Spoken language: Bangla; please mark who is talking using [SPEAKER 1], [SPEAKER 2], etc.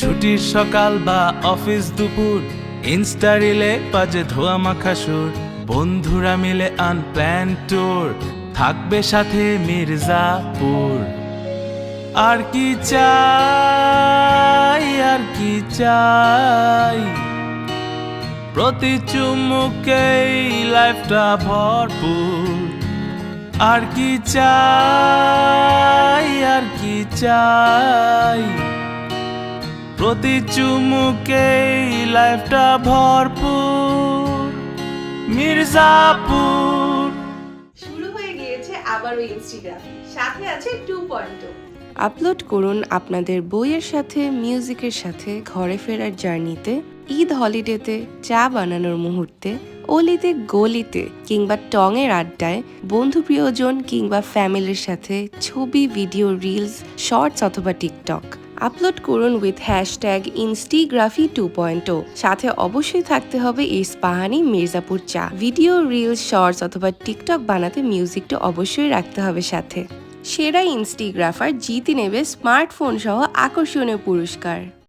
[SPEAKER 1] ছুটির সকাল বা অফিস দুপুর, ইনস্টা রিলে বাজে ধোয়া মাখা সুর। বন্ধুরা মিলে আনপ্ল্যান ট্যুর থাকবে সাথে মির্জাপুর। আর কি চাই, আর কি চাই? প্রতি চুমুকেই লাইফটা ভরপুর। আর কি চাই, আর কি চাই? প্রতি চুমুকেই লাইফটা ভরপুর। মির্জাপুর।
[SPEAKER 2] শুরু হয়ে গিয়েছে আবারও ইনস্টাগ্রাম সাথে আছে টু পয়েন্ট
[SPEAKER 3] আপলোড করুন আপনাদের বইয়ের সাথে মিউজিকের সাথে ঘরে ফেরার জার্নিতে ঈদ হলিডেতে চা বানানোর মুহূর্তে অলিতে গলিতে কিংবা টঙের আড্ডায় বন্ধু প্রিয়জন কিংবা ফ্যামিলির সাথে ছবি ভিডিও রিলস শর্টস অথবা টিকটক। আপলোড করুন with hashtag instigraphy two point সাথে অবশ্যই থাকতে হবে ইস্পাহানি মির্জাপুর চা। ভিডিও রিলস শর্টস অথবা টিকটক বানাতে মিউজিকটা অবশ্যই রাখতে হবে সাথে। সেরা ইনস্টিগ্রাফার জিতে নেবে স্মার্টফোন সহ আকর্ষণীয় পুরস্কার।